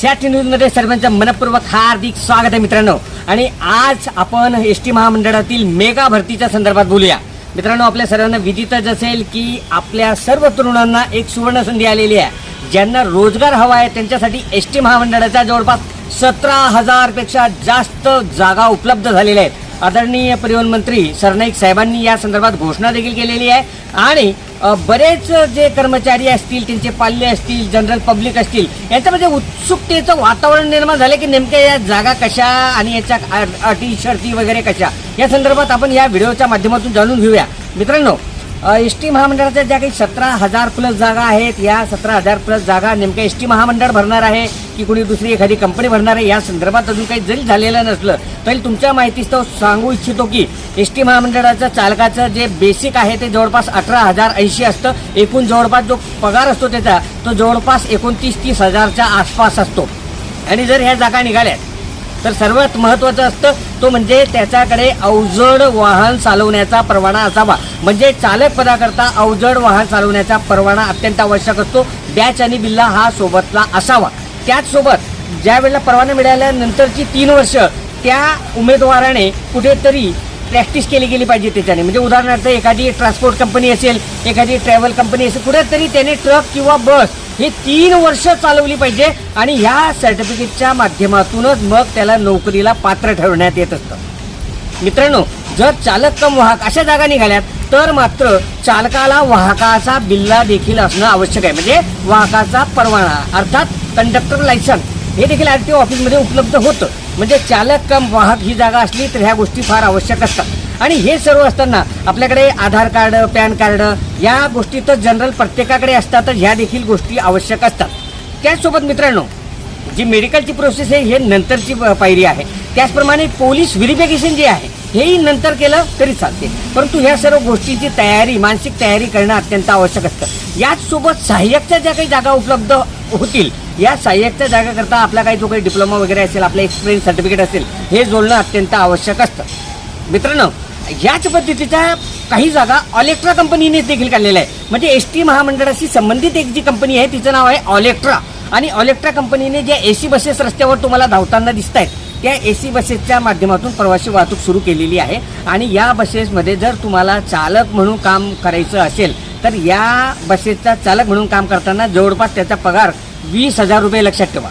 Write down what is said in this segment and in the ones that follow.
शॅट न्यूजमध्ये सर्वांचं मनपूर्वक हार्दिक स्वागत आहे मित्रांनो. आणि आज आपण एस टी महामंडळातील मेगा भरतीच्या संदर्भात बोलूया. मित्रांनो आपल्या सर्वांना विदितच असेल की आपल्या सर्व तरुणांना एक सुवर्ण संधी आलेली आहे. ज्यांना रोजगार हवा आहे त्यांच्यासाठी एस टी महामंडळाच्या जवळपास सतरा हजारपेक्षा जास्त जागा उपलब्ध झालेल्या आहेत. आदरणीय परिवहन मंत्री सरनाईक साहेबांनी या संदर्भात घोषणा देखील केलेली आहे. आणि बरेच जे कर्मचारी असतील त्यांचे पाल्य असतील जनरल पब्लिक असतील यांच्यामध्ये म्हणजे उत्सुकतेचं वातावरण निर्माण झालं की नेमक्या या जागा कशा आणि याच्या अटी शर्ती वगैरे कशा? या संदर्भात आपण या व्हिडिओच्या माध्यमातून जाणून घेऊया. मित्रांनो एस टी महामंडळाच्या ज्या काही सतरा हजार प्लस जागा आहेत या सतरा हजार प्लस जागा नेमक्या एस टी महामंडळ भरणार आहे की कुणी दुसरी एखादी कंपनी भरणार आहे या संदर्भात अजून काही जरी झालेलं नसलं तरी तुमच्या माहितीस तो सांगू इच्छितो की एस टी महामंडळाचं चालकाचं जे बेसिक आहे ते जवळपास अठरा हजार ऐंशी असतं. एकूण जवळपास जो पगार असतो त्याचा तो जवळपास एकोणतीस तीस हजारच्या आसपास असतो. आणि जर ह्या जागा निघाल्या तर सर्वात महत्त्वाचं असतं तो म्हणजे त्याच्याकडे अवजड वाहन चालवण्याचा परवाना असावा. म्हणजे चालक पदाकरता अवजड वाहन चालवण्याचा परवाना अत्यंत आवश्यक असतो. बॅच आणि बिल्ला हा सोबतला असावा. त्याचसोबत ज्या वेळेला परवाना मिळाल्यानंतरची तीन वर्ष त्या उमेदवाराने कुठेतरी प्रॅक्टिस केली गेली पाहिजे त्याच्याने. म्हणजे उदाहरणार्थ एखादी ट्रान्सपोर्ट कंपनी असेल एखादी ट्रॅव्हल कंपनी असेल कुठेतरी त्याने ट्रक किंवा बस हे तीन वर्ष चालवली पाहिजे आणि ह्या सर्टिफिकेटच्या माध्यमातूनच मग त्याला नोकरीला पात्र ठरवण्यात येत असतं. मित्रांनो जर चालक कम वाहक अशा जागा निघाल्यात तर मात्र चालकाला वाहकाचा बिल्ला देखील असणं आवश्यक आहे. म्हणजे वाहकाचा परवाना अर्थात कंडक्टर लायसन हे देखील आर टी ओ ऑफिसमध्ये उपलब्ध होतं. म्हणजे चालक कम वाहक ही जागा असली तर ह्या गोष्टी फार आवश्यक असतात. आणि हे सर्व असताना आपल्याकडे आधार कार्ड पॅन कार्ड या गोष्टी तर जनरल प्रत्येकाकडे असतातच ह्या देखील गोष्टी आवश्यक असतात. त्याचसोबत मित्रांनो जी मेडिकलची प्रोसेस आहे हे नंतरची प- पायरी आहे. त्याचप्रमाणे पोलीस व्हेरिफिकेशन जे आहे हेही नंतर केलं तरी चालते. परंतु ह्या सर्व गोष्टीची तयारी मानसिक तयारी करणं अत्यंत आवश्यक असतं. याचसोबत सहाय्यकच्या ज्या काही जागा उपलब्ध होतील. या सहाय्यकच्या जागाकरता आपला काही जो काही डिप्लोमा वगैरे असेल आपलं एक्सपिरियन्स सर्टिफिकेट असेल हे जोडणं अत्यंत आवश्यक असतं. मित्रांनो याच पद्धतीच्या काही जागा ऑलेक्ट्रा कंपनीने देखील काढलेल्या आहे म्हणजे एस टी महामंडळाशी संबंधित एक जी कंपनी आहे तिचं नाव आहे ऑलेक्ट्रा आणि ऑलेक्ट्रा कंपनीने ज्या ए सी बसेस रस्त्यावर तुम्हाला धावताना दिसत आहेत त्या ए सी बसेसच्या माध्यमातून प्रवासी वाहतूक सुरू केलेली आहे. आणि या बसेसमध्ये जर तुम्हाला चालक म्हणून काम करायचं असेल तर या बसेसचा चालक म्हणून काम करताना जवळपास त्याचा पगार वीस हजार रुपये लक्षात ठेवा.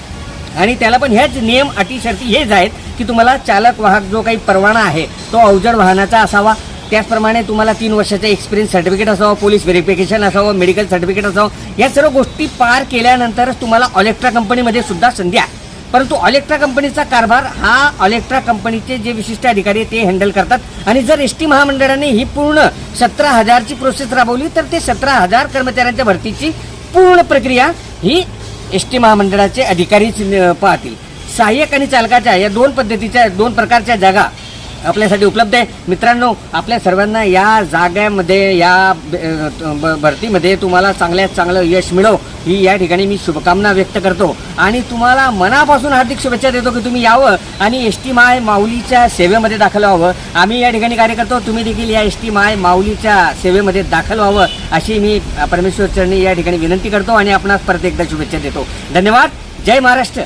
आणि त्याला पण ह्याच नियम अटी शर्ती हेच आहेत की तुम्हाला चालक वाहक जो काही परवाना आहे तो अवजड वाहनाचा असावा. त्याचप्रमाणे तुम्हाला तीन वर्षाचा एक्सपिरियन्स सर्टिफिकेट असावं पोलीस व्हेरिफिकेशन असावं मेडिकल सर्टिफिकेट असावं या सर्व गोष्टी पार केल्यानंतरच तुम्हाला ऑलेक्ट्रा कंपनीमध्ये सुद्धा संधी आहे. परंतु ऑलेक्ट्रा कंपनीचा कारभार हा ऑलेक्ट्रा कंपनीचे जे विशिष्ट अधिकारी आहेत ते हँडल करतात. आणि जर एस टी महामंडळाने ही पूर्ण सतरा हजारची प्रोसेस राबवली तर ते सतरा हजार कर्मचाऱ्यांच्या भरतीची पूर्ण प्रक्रिया ही एस टी महामंडळाचे अधिकारीच पाहतील. सहाय्यक आणि चालकाच्या या दोन पद्धतीच्या दोन प्रकारच्या जागा आपल्यासाठी उपलब्ध आहे. मित्रांनो आपल्या सर्वांना या जाग्यामध्ये या भरतीमध्ये तुम्हाला चांगल्यात चांगलं यश मिळो ही या ठिकाणी मी शुभकामना व्यक्त करतो. आणि तुम्हाला मनापासून हार्दिक शुभेच्छा देतो की तुम्ही यावं आणि एस टी माय माऊलीच्या सेवेमध्ये दाखल व्हावं. आम्ही या ठिकाणी कार्य करतो तुम्ही देखील या एस टी माय माऊलीच्या सेवेमध्ये दाखल व्हावं अशी मी परमेश्वर चरणी या ठिकाणी विनंती करतो आणि आपणास परत एकदा शुभेच्छा देतो. धन्यवाद. जय महाराष्ट्र.